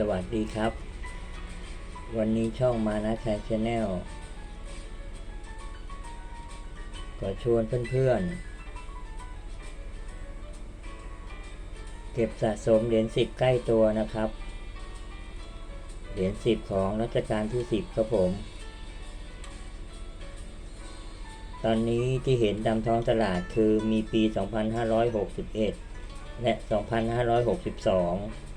สวัสดีครับ วันนี้ช่องมานะชร์ชแนลก็ชวนเพื่อนๆ เก็บสะสมเหรียญสิบใกล้ตัวนะครับ เหรียญสิบของรัชกาลที่สิบครับผม ตอนนี้ที่เห็นตามท้องตลาดคือมีปี 2561 และ 2562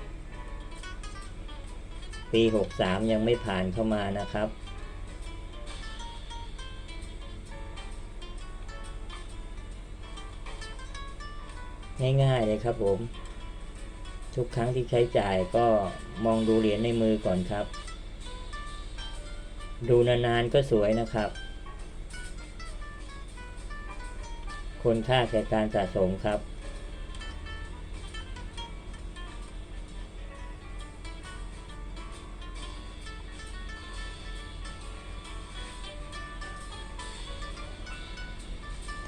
ปี 63 ยังไม่ผ่านเข้ามานะครับ ง่ายๆเลยครับผม ทุกครั้งที่ใช้จ่ายก็มองดูเหรียญในมือก่อนครับ ดูนานๆก็สวยนะครับ คนค่าแก่การสะสมครับ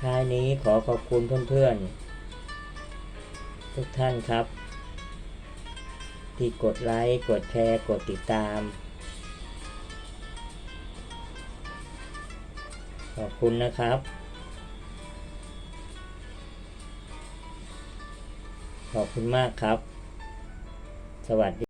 ท้ายนี้ขอขอบคุณเพื่อนๆ ทุกท่านครับ ที่กดไลค์ กดแชร์ กดติดตาม ขอบคุณนะครับ ขอบคุณมากครับ สวัสดี